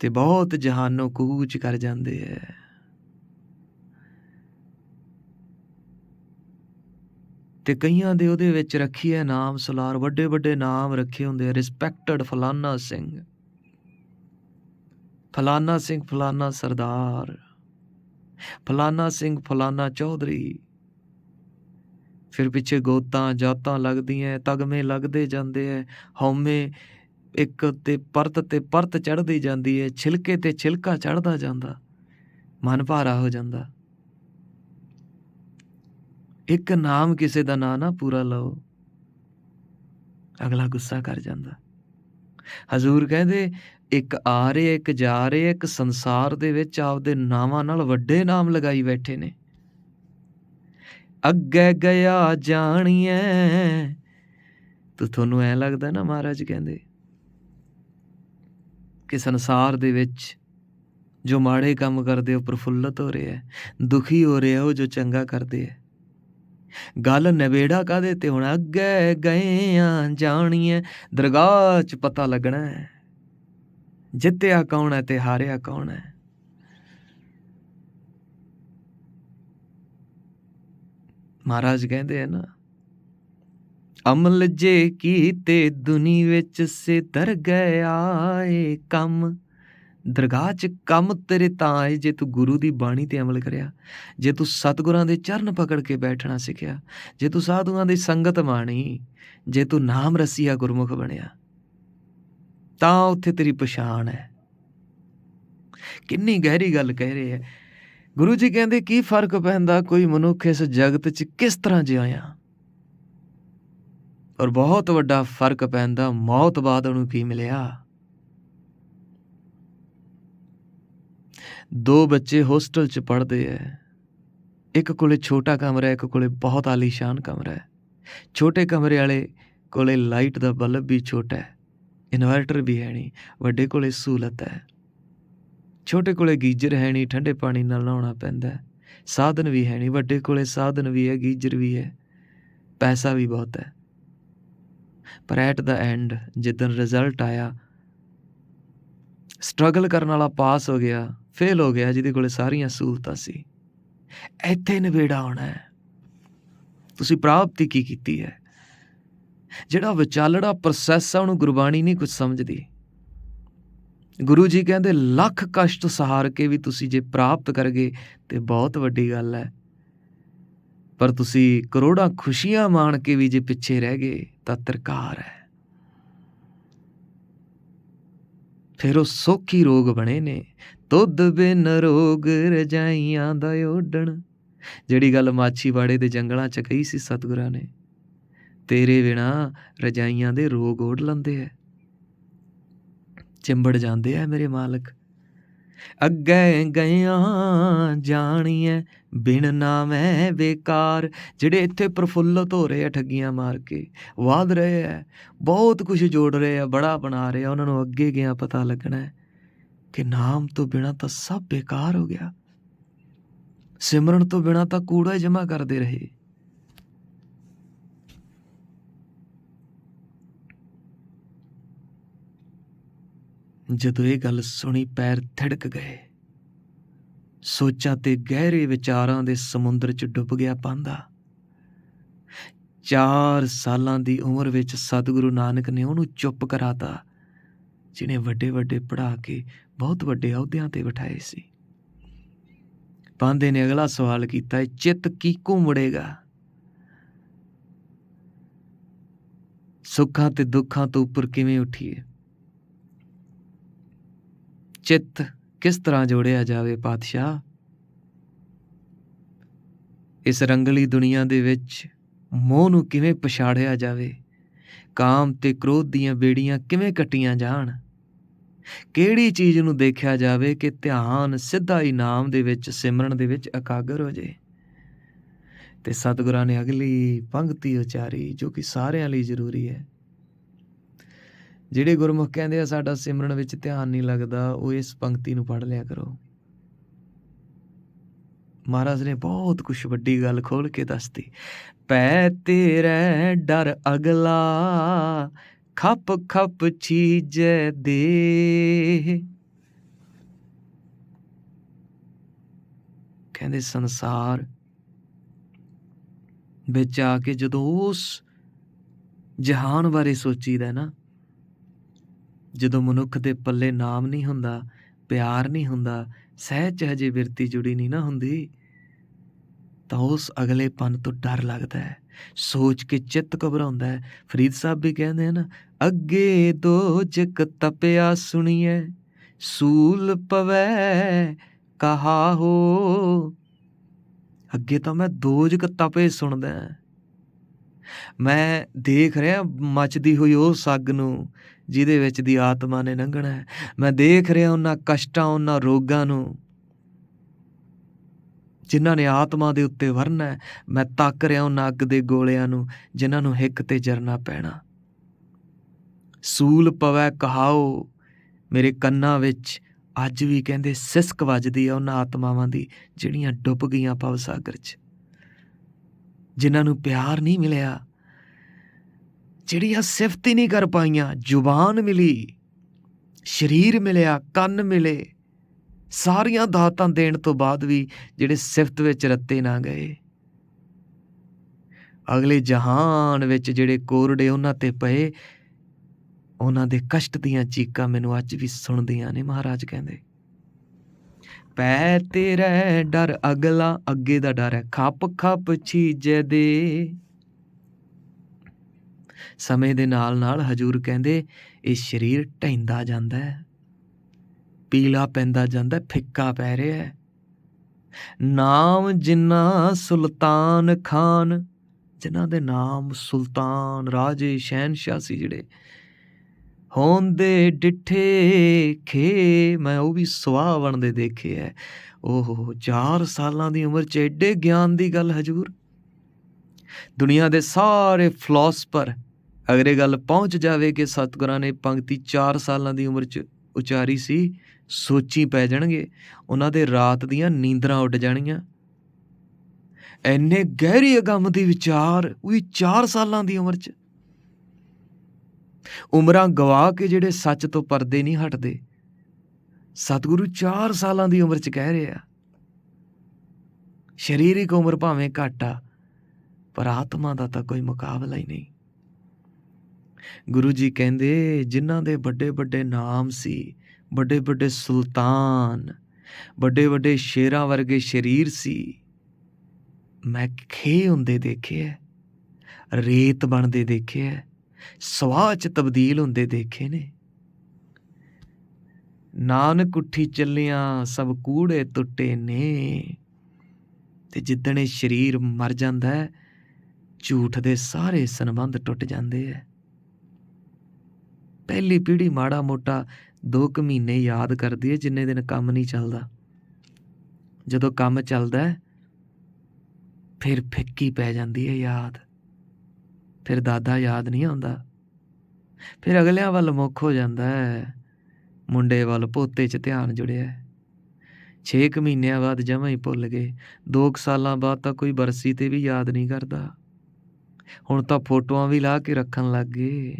ਤੇ ਬਹੁਤ ਜਹਾਨੋਂ ਕੂਚ ਕਰ ਜਾਂਦੇ ਐ। ਤੇ ਕਈਆਂ ਦੇ ਉਹਦੇ ਵਿੱਚ ਰੱਖੀ ਹੈ ਨਾਮ ਸਲਾਰ ਵੱਡੇ ਵੱਡੇ ਨਾਮ ਰੱਖੇ ਹੁੰਦੇ ਰਿਸਪੈਕਟਡ ਫਲਾਨਾ ਸਿੰਘ। ਫਲਾਨਾ ਸਿੰਘ, ਫਲਾਨਾ ਸਰਦਾਰ। ਫਲਾਨਾ ਸਿੰਘ, ਫਲਾਨਾ ਚੌਧਰੀ। ਫਿਰ ਪਿੱਛੇ ਗੋਤਾਂ, ਜਾਤਾਂ ਲੱਗਦੀਆਂ, ਤਗਮੇ ਲੱਗਦੇ ਜਾਂਦੇ ਐ। ਹਉਮੈ ਇੱਕ ਤੇ ਪਰਤ ਤੇ ਪਰਤ ਚੜਦੀ ਜਾਂਦੀ ਹੈ ਛਿਲਕੇ ਤੇ ਛਿਲਕਾ ਚੜਦਾ ਜਾਂਦਾ। ਮਨ ਭਾਰਾ ਹੋ ਜਾਂਦਾ। ਇੱਕ ਨਾਮ ਕਿਸੇ ਦਾ ਨਾਂ ਨਾ ਪੂਰਾ ਲਓ। ਅਗਲਾ ਗੁੱਸਾ ਕਰ ਜਾਂਦਾ। ਹਜ਼ੂਰ ਕਹਿੰਦੇ ਇੱਕ ਆ ਰਹੇ, ਇੱਕ ਜਾ ਰਹੇ, ਇੱਕ ਸੰਸਾਰ ਦੇ ਵਿੱਚ ਆਪਦੇ ਨਾਵਾਂ ਨਾਲ ਵੱਡੇ ਨਾਮ ਲਗਾਈ ਬੈਠੇ ਨੇ। ਅੱਗੇ ਗਿਆ ਜਾਣੀਐ। ਤਾਂ ਤੁਹਾਨੂੰ ਐ ਲੱਗਦਾ ਨਾ ਮਹਾਰਾਜ ਕਹਿੰਦੇ ਕਿ ਸੰਸਾਰ ਦੇ ਵਿੱਚ ਜੋ ਮਾੜੇ ਕੰਮ ਕਰਦੇ, ਉਹ ਪ੍ਰਫੁੱਲਤ ਹੋ ਰਿਹਾ ਹੈ, ਦੁਖੀ ਹੋ ਰਿਹਾ ਉਹ ਜੋ ਚੰਗਾ ਕਰਦੇ ਹੈ। ਗੱਲ ਨਵੇੜਾ ਕਾਦੇ ਤੇ ਹੁਣ? ਅੱਗੇ ਗਏ ਆ ਜਾਣੀਏ ਦਰਗਾਹ 'ਚ ਪਤਾ ਲੱਗਣਾ ਹੈ। ਜਿੱਤਿਆ ਕੌਣ ਹੈ ਤੇ ਹਾਰਿਆ ਕੌਣ ਹੈ? ਮਹਾਰਾਜ ਕਹਿੰਦੇ ਆ ਨਾ, ਅਮਲ ਜੇ ਕੀਤੇ ਦੁਨੀ ਵਿੱਚ ਸੇ ਦਰ ਗਿਆ ਏ ਕੰਮ, ਦਰਗਾਹ 'ਚ ਕੰਮ ਤੇਰੇ ਤਾਂ ਆਏ ਜੇ ਤੂੰ ਗੁਰੂ ਦੀ ਬਾਣੀ ਤੇ ਅਮਲ ਕਰਿਆ, ਜੇ ਤੂੰ ਸਤਿਗੁਰਾਂ ਦੇ ਚਰਨ ਪਕੜ ਕੇ ਬੈਠਣਾ ਸਿੱਖਿਆ, ਜੇ ਤੂੰ ਸਾਧੂਆਂ ਦੀ ਸੰਗਤ ਮਾਣੀ, ਜੇ ਤੂੰ ਨਾਮ ਰਸੀਆ ਗੁਰਮੁਖ ਬਣਿਆ ਤਾਂ ਉੱਥੇ ਤੇਰੀ ਪਛਾਣ ਹੈ। ਕਿੰਨੀ ਗਹਿਰੀ ਗੱਲ ਕਹਿ ਰਹੇ ਹੈ। ਗੁਰੂ ਜੀ ਕਹਿੰਦੇ, ਕੀ ਫ਼ਰਕ ਪੈਂਦਾ ਕੋਈ ਮਨੁੱਖ ਇਸ ਜਗਤ 'ਚ ਕਿਸ ਤਰ੍ਹਾਂ ਜਿਉਇਆ ਔਰ ਬਹੁਤ ਵੱਡਾ ਫ਼ਰਕ ਪੈਂਦਾ ਮੌਤ ਬਾਅਦ ਉਹਨੂੰ ਕੀ ਮਿਲਿਆ? ਦੋ ਬੱਚੇ ਹੋਸਟਲ 'ਚ ਪੜ੍ਹਦੇ ਐ। ਇੱਕ ਕੋਲੇ ਛੋਟਾ ਕਮਰਾ, ਇੱਕ ਕੋਲੇ ਬਹੁਤ ਆਲੀਸ਼ਾਨ ਕਮਰਾ ਹੈ ਛੋਟੇ ਕਮਰੇ ਵਾਲੇ ਕੋਲੇ ਲਾਈਟ ਦਾ ਬਲਬ ਵੀ ਛੋਟਾ ਹੈ ਇਨਵਰਟਰ ਵੀ ਹੈ ਨਹੀਂ। ਵੱਡੇ ਕੋਲੇ ਸਹੂਲਤ ਹੈ। ਛੋਟੇ ਕੋਲੇ ਗੀਜ਼ਰ ਹੈ ਨਹੀਂ, ਠੰਡੇ ਪਾਣੀ ਨਾਲ ਨਹਾਉਣਾ ਪੈਂਦਾ ਸਾਧਨ ਵੀ ਹੈ ਨਹੀਂ, ਵੱਡੇ ਕੋਲੇ ਸਾਧਨ ਵੀ ਹੈ, ਗੀਜ਼ਰ ਵੀ ਹੈ। ਪੈਸਾ ਵੀ ਬਹੁਤ ਹੈ। ਪਰ ਐਟ ਦਾ ਐਂਡ ਜਦੋਂ ਰਿਜ਼ਲਟ ਆਇਆ, ਸਟਰਗਲ ਕਰਨ ਵਾਲਾ ਪਾਸ ਹੋ ਗਿਆ, ਫੇਲ ਹੋ ਗਿਆ, ਜਿਹਦੇ ਕੋਲੇ ਸਾਰੀਆਂ ਸਹੂਲਤਾਂ ਸੀ। ਇੱਥੇ ਨਵੇੜਾ ਆਉਣਾ ਹੈ। ਤੁਸੀਂ ਪ੍ਰਾਪਤੀ ਕੀ ਕੀਤੀ ਹੈ? ਜਿਹੜਾ ਵਿਚਾਲੜਾ ਪ੍ਰੋਸੈਸ ਆ, ਉਹਨੂੰ ਗੁਰਬਾਣੀ ਨਹੀਂ ਕੁਝ ਸਮਝਦੀ। ਗੁਰੂ ਜੀ ਕਹਿੰਦੇ, ਲੱਖ ਕਸ਼ਟ ਸਹਾਰ ਕੇ ਵੀ ਤੁਸੀਂ ਜੇ ਪ੍ਰਾਪਤ ਕਰਗੇ, ਤੇ ਬਹੁਤ ਵੱਡੀ ਗੱਲ ਹੈ। ਪਰ ਤੁਸੀਂ ਕਰੋੜਾਂ ਖੁਸ਼ੀਆਂ ਮਾਣ ਕੇ ਵੀ ਜੇ ਪਿੱਛੇ ਰਹਿ ਗਏ, ਤਾਂ ਤਰਕਾਰ ਹੈ। ਫਿਰ ਉਹ ਸੋਖੀ ਰੋਗ ਬਣੇ ਨੇ। ਦੁੱਧ ਬਿਨ ਰੋਗ ਰਜਾਈਆਂ ਦਾ ਓਡਣ ਜਿਹੜੀ ਗੱਲ ਮਾਛੀਵਾੜੇ ਦੇ ਜੰਗਲਾਂ 'ਚ ਕਹੀ ਸੀ ਸਤਿਗੁਰਾਂ ਨੇ ਤੇਰੇ ਬਿਨਾ ਰਜਾਈਆਂ ਦੇ ਰੋਗ ਓਢ ਲੈਂਦੇ ਐ। ਚਿੰਬੜ ਜਾਂਦੇ ਐ ਮੇਰੇ ਮਾਲਕ। ਅੱਗੇ ਗਿਆਂ ਜਾਣੀਐ, ਬਿਨ ਨਾਮੈ ਬੇਕਾਰ, ਜਿਹੜੇ ਇੱਥੇ ਪ੍ਰਫੁੱਲਤ ਹੋ ਰਹੇ ਆ ਠੱਗੀਆਂ ਮਾਰ ਕੇ। ਵਾਦ ਰਹੇ ਆ ਬਹੁਤ ਕੁਝ ਜੋੜ ਰਹੇ ਆ ਬੜਾ ਬਣਾ ਰਹੇ ਆ ਉਹਨਾਂ ਨੂੰ ਅੱਗੇ ਗਿਆ ਪਤਾ ਲੱਗਣਾ ਕਿ ਨਾਮ ਤੋਂ ਬਿਨਾ ਤਾਂ ਸਭ ਬੇਕਾਰ ਹੋ ਗਿਆ। ਸਿਮਰਨ ਤੋਂ ਬਿਨਾ ਤਾਂ ਕੂੜਾ ਹੀ ਜਮਾ ਕਰਦੇ ਰਹੇ। ਜਦੋਂ ਇਹ ਗੱਲ ਸੁਣੀ ਪੈਰ ਥਿੜਕ ਗਏ। ਸੋਚਾਂ ਤੇ ਗਹਿਰੇ ਵਿਚਾਰਾਂ ਦੇ ਸਮੁੰਦਰ 'ਚ ਡੁੱਬ ਗਿਆ ਪਾਂਦਾ। 4 ਸਾਲਾਂ ਦੀ ਉਮਰ ਵਿੱਚ ਸਤਿਗੁਰੂ ਨਾਨਕ ਨੇ ਉਹਨੂੰ ਚੁੱਪ ਕਰਾਤਾ ਜਿਨੇ ਵੱਡੇ ਵੱਡੇ ਪੜਾ ਕੇ ਬਹੁਤ ਵੱਡੇ ਅਹੁਦਿਆਂ ਤੇ ਬਿਠਾਏ ਸੀ। ਪਾਂਦੇ ਨੇ ਅਗਲਾ ਸਵਾਲ ਕੀਤਾ ਚਿੱਤ ਕੀ ਮੁੜੇਗਾ ਸੁੱਖਾਂ ਤੇ ਦੁੱਖਾਂ ਤੋਂ ਉੱਪਰ ਕਿਵੇਂ ਉੱਠੀਏ? ਚਿੱਤ ਕਿਸ ਤਰ੍ਹਾਂ ਜੋੜਿਆ ਜਾਵੇ ਪਾਤਸ਼ਾਹ? ਇਸ ਰੰਗਲੀ ਦੁਨੀਆ ਦੇ ਵਿੱਚ ਮੋਹ ਨੂੰ ਕਿਵੇਂ ਪਛਾੜਿਆ ਜਾਵੇ? ਕਾਮ ਤੇ ਕ੍ਰੋਧ ਦੀਆਂ ਬੇੜੀਆਂ ਕਿਵੇਂ ਕੱਟੀਆਂ ਜਾਣ? ਕਿਹੜੀ ਚੀਜ਼ ਨੂੰ ਦੇਖਿਆ ਜਾਵੇ ਕਿ ਧਿਆਨ ਸਿੱਧਾ ਹੀ ਨਾਮ ਦੇ ਵਿੱਚ, ਸਿਮਰਨ ਦੇ ਵਿੱਚ ਇਕਾਗਰ ਹੋ ਜੇ? ਤੇ ਸਤਿਗੁਰਾਂ ਨੇ ਅਗਲੀ ਪੰਕਤੀ ਉਚਾਰੀ ਜੋ ਕਿ ਸਾਰਿਆਂ ਲਈ ਜ਼ਰੂਰੀ ਹੈ। ਜਿਹੜੇ ਗੁਰਮੁਖ ਕਹਿੰਦੇ ਆ, ਸਾਡਾ ਸਿਮਰਨ ਵਿੱਚ ਧਿਆਨ ਨਹੀਂ ਲੱਗਦਾ, ਉਹ ਇਸ ਪੰਕਤੀ ਨੂੰ ਪੜ੍ਹ ਲਿਆ ਕਰੋ। ਮਹਾਰਾਜ ਨੇ ਬਹੁਤ ਕੁਝ ਵੱਡੀ ਗੱਲ ਖੋਲ ਕੇ ਦੱਸਤੀ। ਪੈ ਤੇਰੇ ਡਰ ਅਗਲਾ, ਖੱਪ ਖੱਪ ਚੀਜੈ ਦੇ। ਕਹਿੰਦੇ ਸੰਸਾਰ ਵਿੱਚ ਆ ਕੇ ਜਦੋਂ ਉਸ ਜਹਾਨ ਬਾਰੇ ਸੋਚੀਦਾ ਨਾ ਜਦੋਂ ਮਨੁੱਖ ਦੇ ਪੱਲੇ ਨਾਮ ਨਹੀਂ ਹੁੰਦਾ, ਪਿਆਰ ਨਹੀਂ ਹੁੰਦਾ, ਸਹਿਜ ਹਜੇ ਬਿਰਤੀ ਜੁੜੀ ਨਹੀਂ ਨਾ ਹੁੰਦੀ, ਤਾਂ ਉਸ ਅਗਲੇ ਪਨ ਤੋਂ ਡਰ ਲੱਗਦਾ ਹੈ। ਸੋਚ ਕੇ ਚਿੱਤ ਘਬਰਾਉਂਦਾ ਹੈ। ਫਰੀਦ ਸਾਹਿਬ ਵੀ ਕਹਿੰਦੇ ਹਨ, ਅੱਗੇ ਦੋ ਜਕ ਤਪਿਆ ਸੁਣੀਏ ਸੂਲ ਪਵੈ ਕਹਾ ਹੋ। ਅੱਗੇ ਤਾਂ ਮੈਂ ਦੋਜਕ ਤਪੇ ਸੁਣਦਾ ਮੈਂ ਦੇਖ ਰਿਹਾ, ਮੱਚਦੀ ਹੋਈ ਉਹ ਸੱਗ ਨੂੰ ਜਿਹਦੇ ਵਿੱਚ ਦੀ ਆਤਮਾ ਨੇ ਲੰਘਣਾ ਹੈ। ਮੈਂ ਦੇਖ ਰਿਹਾ ਉਹਨਾਂ ਕਸ਼ਟਾਂ, ਉਹਨਾਂ ਰੋਗਾਂ ਨੂੰ, ਜਿਨ੍ਹਾਂ ਨੇ ਆਤਮਾ ਦੇ ਉੱਤੇ ਵਰਨਾ ਹੈ। ਮੈਂ ਤੱਕ ਰਿਹਾ ਉਹਨਾਂ ਅੱਗ ਦੇ ਗੋਲਿਆਂ ਨੂੰ, ਜਿਨ੍ਹਾਂ ਨੂੰ ਹਿੱਕ ਤੇ ਜਰਨਾ ਪੈਣਾ। ਸੂਲ ਪਵੈ ਕਹਾਓ, ਮੇਰੇ ਕੰਨਾਂ ਵਿੱਚ ਅੱਜ ਵੀ ਕਹਿੰਦੇ ਸਿਸਕ ਵੱਜਦੀ ਆ ਉਹਨਾਂ ਆਤਮਾਵਾਂ ਦੀ, ਜਿਹੜੀਆਂ ਡੁੱਬ ਗਈਆਂ ਭਵ ਸਾਗਰ 'ਚ। ਜਿਨ੍ਹਾਂ ਨੂੰ ਪਿਆਰ ਨਹੀਂ ਮਿਲਿਆ ਜਿਹੜੀਆਂ ਸਿਫਤ ਹੀ ਨਹੀਂ ਕਰ ਪਾਈਆਂ, ਜ਼ੁਬਾਨ ਮਿਲੀ, ਸਰੀਰ ਮਿਲਿਆ, ਕੰਨ ਮਿਲੇ, ਸਾਰੀਆਂ ਦਾਤਾਂ ਦੇਣ ਤੋਂ ਬਾਅਦ ਵੀ ਜਿਹੜੇ ਸਿਫਤ ਵਿੱਚ ਰੱਤੇ ਨਾ ਗਏ। ਅਗਲੇ ਜਹਾਨ ਵਿੱਚ ਜਿਹੜੇ ਕੋਰੜੇ ਉਹਨਾਂ ਤੇ ਪਏ, ਉਹਨਾਂ ਦੇ ਕਸ਼ਟ ਦੀਆਂ ਚੀਕਾਂ ਮੈਨੂੰ ਅੱਜ ਵੀ ਸੁਣਦੀਆਂ ਨੇ, ਮਹਾਰਾਜ ਕਹਿੰਦੇ। ਪੈ ਤੇਰੇ ਡਰ ਅਗਲਾ, ਅੱਗੇ ਦਾ ਡਰ ਹੈ ਖੱਪ ਖੱਪ ਚੀਜੇ ਦੇ ਸਮੇਂ ਦੇ ਨਾਲ ਨਾਲ ਹਜੂਰ ਕਹਿੰਦੇ, ਇਹ ਸਰੀਰ ਢੈਂਦਾ ਜਾਂਦਾ ਹੈ। ਪੀਲਾ ਪੈਂਦਾ ਜਾਂਦਾ ਫਿੱਕਾ ਪੈ ਰਿਹਾ ਹੈ। ਨਾਮ ਜਿੰਨਾ ਸੁਲਤਾਨ ਖਾਨ, ਜਿਨ੍ਹਾਂ ਦੇ ਨਾਮ ਸੁਲਤਾਨ ਰਾਜੇ ਸ਼ਹਿਨशाह ਸੀ ਜਿਹੜੇ, ਹੋਂਦੇ ਡਿੱਠੇ ਖੇ, ਮੈਂ ਉਹ ਵੀ ਸੁਆਹ ਬਣਦੇ ਦੇਖੇ ਐ ਓਹੋ 4 ਸਾਲਾਂ ਦੀ ਉਮਰ 'ਚ ਐਡੇ ਗਿਆਨ ਦੀ ਗੱਲ ਹਜੂਰ। ਦੁਨੀਆ ਦੇ ਸਾਰੇ ਫਿਲਾਸਫਰ ਅਗਰ ਇਹ ਗੱਲ ਪਹੁੰਚ ਜਾਵੇ ਕਿ ਸਤਗੁਰਾਂ ਨੇ ਪੰਕਤੀ 4 ਸਾਲਾਂ ਦੀ ਉਮਰ 'ਚ ਉਚਾਰੀ ਸੀ, ਸੋਚੀ ਪੈ ਜਾਣਗੇ, ਉਹਨਾਂ ਦੇ ਰਾਤ ਦੀਆਂ ਨੀਂਦਰਾਂ ਉੱਡ ਜਾਣੀਆਂ। ਐਨੇ ਗਹਿਰੀ ਅਗੰਮ ਦੀ ਵਿਚਾਰ ਉਹੀ 4 ਸਾਲਾਂ ਦੀ ਉਮਰ 'ਚ। ਉਮਰਾਂ ਗਵਾ ਕੇ ਜਿਹੜੇ ਸੱਚ ਤੋਂ ਪਰਦੇ ਨਹੀਂ ਹਟਦੇ। ਸਤਿਗੁਰੂ 4 ਸਾਲਾਂ ਦੀ ਉਮਰ 'ਚ ਕਹਿ ਰਿਹਾ, ਸਰੀਰਕ ਉਮਰ ਭਾਵੇਂ ਘੱਟ ਆ, ਪਰ ਆਤਮਾ ਦਾ ਤਾਂ ਕੋਈ ਮੁਕਾਬਲਾ ਹੀ ਨਹੀਂ। ਗੁਰੂ ਜੀ ਕਹਿੰਦੇ, ਜਿਨ੍ਹਾਂ ਦੇ ਵੱਡੇ ਵੱਡੇ ਨਾਮ ਸੀ ਵੱਡੇ ਵੱਡੇ ਸੁਲਤਾਨ ਵੱਡੇ ਵੱਡੇ ਸ਼ੇਰਾਂ ਵਰਗੇ ਸ਼ਰੀਰ ਸੀ, ਮੈਂ ਖੇ ਹੁੰਦੇ ਦੇਖੇ ਰੇਤ ਬਣਦੇ ਦੇਖੇ ਸਵਾਹ ਚ ਤਬਦੀਲ ਹੁੰਦੇ ਦੇਖੇ ਨੇ। ਨਾਨਕ ਉੱਠੀ ਚੱਲਿਆਂ, ਸਭ ਕੂੜੇ ਟੁੱਟੇ ਨੇ। ਤੇ ਇਹ ਸਰੀਰ ਮਰ ਜਾਂਦਾ ਹੈ, ਝੂਠ ਦੇ ਸਾਰੇ ਸੰਬੰਧ ਟੁੱਟ ਜਾਂਦੇ ਐ ਪਹਿਲੀ ਪੀੜ੍ਹੀ ਮਾੜਾ ਮੋਟਾ 2 ਕੁ ਮਹੀਨੇ ਯਾਦ ਕਰਦੀ ਹੈ, ਜਿੰਨੇ ਦਿਨ ਕੰਮ ਨਹੀਂ ਚੱਲਦਾ। ਜਦੋਂ ਕੰਮ ਚੱਲਦਾ ਫਿਰ ਫਿੱਕੀ ਪੈ ਜਾਂਦੀ ਹੈ ਯਾਦ। ਫਿਰ ਦਾਦਾ ਯਾਦ ਨਹੀਂ ਆਉਂਦਾ। ਫਿਰ ਅਗਲਿਆਂ ਵੱਲ ਮੁੱਖ ਹੋ ਜਾਂਦਾ ਹੈ। ਮੁੰਡੇ ਵੱਲ ਪੋਤੇ 'ਚ ਧਿਆਨ ਜੁੜਿਆ 6 ਕੁ ਮਹੀਨਿਆਂ ਬਾਅਦ ਜਮਾਂ ਹੀ ਭੁੱਲ ਗਏ। 2 ਸਾਲਾਂ ਬਾਅਦ ਤਾਂ ਕੋਈ ਬਰਸੀ ਤੇ ਵੀ ਯਾਦ ਨਹੀਂ ਕਰਦਾ। ਹੁਣ ਤਾਂ ਫੋਟੋਆਂ ਵੀ ਲਾ ਕੇ ਰੱਖਣ ਲੱਗ ਗਏ।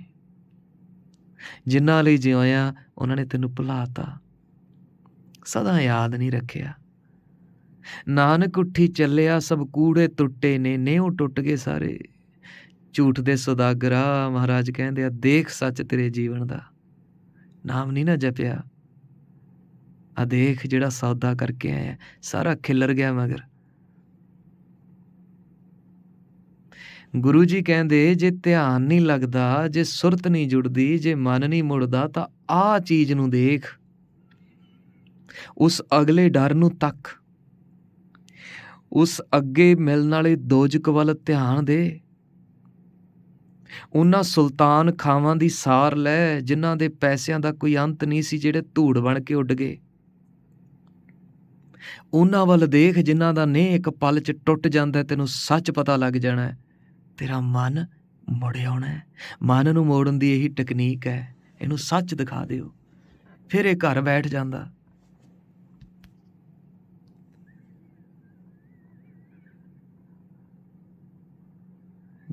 ਜਿਨ੍ਹਾਂ ਲਈ ਜਿਉਇਆ ਉਹਨਾਂ ਨੇ ਤੈਨੂੰ ਭੁਲਾਤਾ। ਸਦਾ ਯਾਦ ਨਹੀਂ ਰੱਖਿਆ। ਨਾਨਕ ਉੱਠੀ ਚੱਲਿਆ, ਸਭ ਕੂੜੇ ਟੁੱਟੇ ਨੇ ਨੇਉ ਟੁੱਟ ਗਏ ਸਾਰੇ। ਝੂਠ ਦੇ ਸੌਦਾਗਰਾ ਮਹਾਰਾਜ ਕਹਿੰਦੇ ਆ, ਦੇਖ ਸੱਚ ਤੇਰੇ ਜੀਵਨ ਦਾ। ਨਾਮ ਨਹੀਂ ਨਾ ਜਪਿਆ। ਆ ਦੇਖ ਜਿਹੜਾ ਸੌਦਾ ਕਰਕੇ ਆਇਆ, ਸਾਰਾ ਖਿਲਰ ਗਿਆ ਮਗਰ। ਗੁਰੂ ਜੀ ਕਹਿੰਦੇ, ਜੇ ਧਿਆਨ ਨਹੀਂ ਲੱਗਦਾ, ਜੇ ਸੁਰਤ ਨਹੀਂ ਜੁੜਦੀ, ਜੇ ਮਨ ਨਹੀਂ ਮੁੜਦਾ, ਤਾਂ ਆਹ ਚੀਜ਼ ਨੂੰ ਦੇਖ। ਉਸ ਅਗਲੇ ਡਰ ਨੂੰ ਤੱਕ। ਉਸ ਅੱਗੇ ਮਿਲਣ ਵਾਲੇ ਦੋਜਕ ਵੱਲ ਧਿਆਨ ਦੇ। ਉਹਨਾਂ ਸੁਲਤਾਨ ਖਾਵਾਂ ਦੀ ਸਾਰ ਲੈ, ਜਿਨ੍ਹਾਂ ਦੇ ਪੈਸਿਆਂ ਦਾ ਕੋਈ ਅੰਤ ਨਹੀਂ ਸੀ, ਜਿਹੜੇ ਧੂੜ ਬਣ ਕੇ ਉੱਡ ਗਏ। ਉਹਨਾਂ ਵੱਲ ਦੇਖ, ਜਿਨ੍ਹਾਂ ਦਾ ਨੇ ਇੱਕ ਪਲ 'ਚ ਟੁੱਟ ਜਾਂਦਾ ਤੈਨੂੰ ਸੱਚ ਪਤਾ ਲੱਗ ਜਾਣਾ ਤੇਰਾ ਮਨ ਮੁੜ ਆਉਣਾ ਮਨ ਨੂੰ ਮੋੜਨ ਦੀ ਇਹੀ ਟੈਕਨੀਕ ਹੈ। ਇਹਨੂੰ ਸੱਚ ਦਿਖਾ ਦਿਓ। ਫਿਰ ਇਹ ਘਰ ਬੈਠ ਜਾਂਦਾ।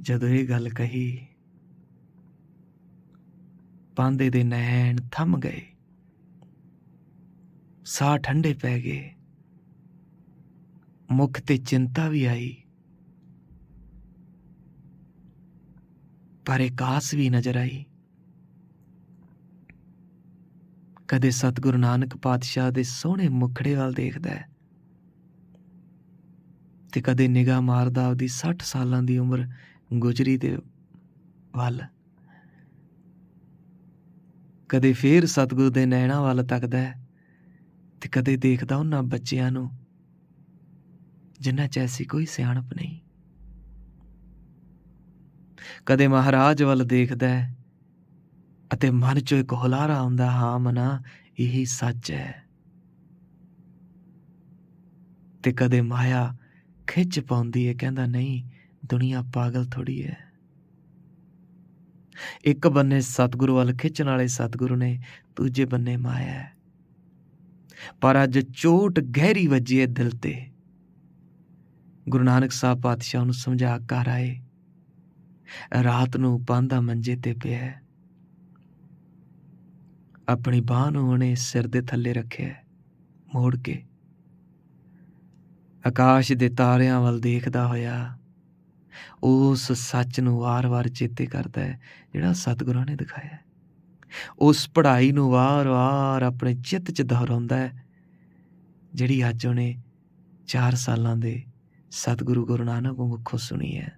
ਜਦੋਂ ਇਹ ਗੱਲ ਕਹੀ, ਪਾਂਦੇ ਦੇ ਨੈਣ ਥੰਮ ਗਏ। ਸਾਹ ਠੰਡੇ ਪੈ ਗਏ। ਮੁਖ ਤੇ ਚਿੰਤਾ ਵੀ ਆਈ। ਪਰ ਇਕਾਸ ਵੀ ਨਜ਼ਰ ਆਈ। ਕਦੇ ਸਤਿਗੁਰੂ ਨਾਨਕ ਪਾਤਸ਼ਾਹ ਦੇ ਸੋਹਣੇ ਮੁਖੜੇ ਵੱਲ ਦੇਖਦਾ ਹੈ ਤੇ ਕਦੇ ਨਿਗਾਹ ਮਾਰਦਾ ਉਹਦੀ 60 ਸਾਲਾਂ ਦੀ ਉਮਰ ਗੁਜਰੀ ਦੇ ਵੱਲ। ਕਦੇ ਫੇਰ ਸਤਿਗੁਰੂ ਦੇ ਨੈਣਾ ਵੱਲ ਤੱਕਦਾ ਹੈ ਤੇ ਕਦੇ ਦੇਖਦਾ ਉਹਨਾਂ ਬੱਚਿਆਂ ਨੂੰ ਜਿਨ੍ਹਾਂ 'ਚ ਐਸੀ ਕੋਈ ਸਿਆਣਪ ਨਹੀਂ। ਕਦੇ ਮਹਾਰਾਜ ਵੱਲ ਦੇਖਦਾ ਹੈ ਅਤੇ ਮਨ 'ਚੋਂ ਇੱਕ ਹੁਲਾਰਾ ਆਉਂਦਾ, ਹਾਂ ਮਨਾ, ਇਹੀ ਸੱਚ ਹੈ। ਤੇ ਕਦੇ ਮਾਇਆ ਖਿੱਚ ਪਾਉਂਦੀ ਹੈ, ਕਹਿੰਦਾ, ਨਹੀਂ, ਦੁਨੀਆ ਪਾਗਲ ਥੋੜੀ ਹੈ। ਇੱਕ ਬੰਨੇ ਸਤਿਗੁਰੂ ਵੱਲ ਖਿੱਚਣ ਵਾਲੇ ਸਤਿਗੁਰੂ ਨੇ, ਦੂਜੇ ਬੰਨੇ ਮਾਇਆ ਪਰ ਅੱਜ ਚੋਟ ਗਹਿਰੀ ਵੱਜੀ ਹੈ ਦਿਲ ਤੇ। ਗੁਰੂ ਨਾਨਕ ਸਾਹਿਬ ਪਾਤਸ਼ਾਹ ਨੂੰ ਸਮਝਾ ਕਰ ਆਏ। ਰਾਤ ਨੂੰ ਪਾਂਦਾ ਮੰਜੇ ਤੇ ਪਿਆ ਆਪਣੀ ਬਾਹ ਨੂੰ ਉਹਨੇ ਸਿਰ ਦੇ ਥੱਲੇ ਰੱਖਿਆ ਮੋੜ ਕੇ। ਆਕਾਸ਼ ਦੇ ਤਾਰਿਆਂ ਵੱਲ ਦੇਖਦਾ ਹੋਇਆ, ਉਸ ਸੱਚ ਨੂੰ ਵਾਰ-ਵਾਰ ਚੇਤੇ ਕਰਦਾ ਹੈ, ਜਿਹੜਾ ਸਤਿਗੁਰਾਂ ਨੇ ਦਿਖਾਇਆ ਉਸ ਪੜ੍ਹਾਈ ਨੂੰ ਵਾਰ-ਵਾਰ ਆਪਣੇ ਚਿੱਤ 'ਚ ਦੁਹਰਾਉਂਦਾ ਹੈ, ਜਿਹੜੀ ਅੱਜ ਉਹਨੇ 4 ਸਾਲਾਂ ਦੇ ਸਤਿਗੁਰੂ ਗੁਰੂ ਨਾਨਕ ਮੁਖੋਂ ਸੁਣੀ ਹੈ।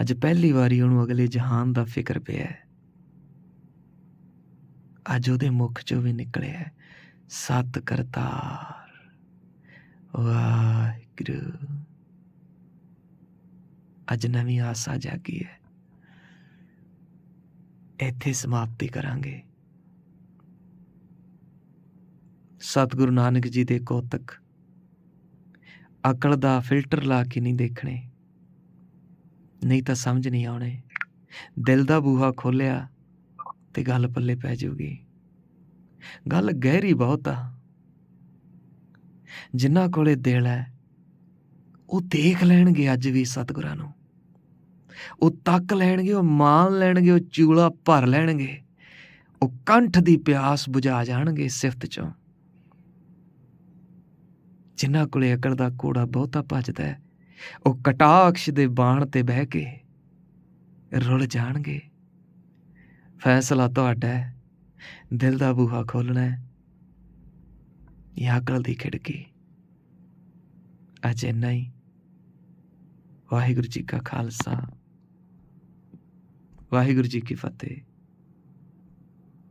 ਅੱਜ ਪਹਿਲੀ ਵਾਰੀ ਉਹਨੂੰ ਅਗਲੇ ਜਹਾਨ ਦਾ ਫਿਕਰ ਪਿਆ ਹੈ। ਅੱਜ ਉਹਦੇ ਮੁਖ 'ਚੋਂ ਵੀ ਨਿਕਲਿਆ ਸਤ ਕਰਤਾਰ। ਵਾਹਿਗੁਰੂ। ਅੱਜ ਨਵੀਂ ਆਸਾ ਜਾਗੀ ਹੈ। ਇੱਥੇ ਸਮਾਪਤੀ ਕਰਾਂਗੇ। ਸਤਿਗੁਰੂ ਨਾਨਕ ਜੀ ਦੇ ਕੋਤਕ। ਅਕਲ ਦਾ ਫਿਲਟਰ ਲਾ ਕੇ ਨਹੀਂ ਦੇਖਣੇ। ਨਹੀਂ ਤਾਂ ਸਮਝ ਨਹੀਂ ਆਉਣੇ। ਦਿਲ ਦਾ ਬੂਹਾ ਖੋਲਿਆ ਤੇ ਗੱਲ ਪੱਲੇ ਪੈ ਜਾਊਗੀ। ਗੱਲ ਗਹਿਰੀ ਬਹੁਤ ਆ। ਜਿਨ੍ਹਾਂ ਕੋਲੇ ਦਿਲ ਹੈ, ਉਹ ਦੇਖ ਲੈਣਗੇ ਅੱਜ ਵੀ ਸਤਿਗੁਰਾਂ ਨੂੰ। ਉਹ ਤੱਕ ਲੈਣਗੇ, ਉਹ ਮਾਨ ਲੈਣਗੇ, ਉਹ ਚੂਲਾ ਭਰ ਲੈਣਗੇ। ਉਹ ਕੰਠ ਦੀ ਪਿਆਸ ਬੁਝਾ ਜਾਣਗੇ ਸਿਫਤ ਚੋਂ। ਜਿਨ੍ਹਾਂ ਕੋਲੇ ਅਕਲ ਦਾ ਕੋੜਾ ਬਹੁਤਾ ਭੱਜਦਾ ਹੈ ਉਹ ਕਟਾਕਸ਼ ਦੇ ਬਾਣ ਤੇ ਬਹਿ ਕੇ ਰੁੱਲ ਜਾਣਗੇ। ਫੈਸਲਾ ਤੁਹਾਡਾ ਹੈ। ਦਿਲ ਦਾ ਬੂਹਾ ਖੋਲਣਾ ਹੈ। ਜਾਂ ਅਕਲ ਦੀ ਖਿੜਕੀ। ਅੱਜ ਇੰਨਾ ਹੀ। ਵਾਹਿਗੁਰੂ ਜੀ ਕਾ ਖਾਲਸਾ। ਵਾਹਿਗੁਰੂ ਜੀ ਕੀ ਫਤਿਹ।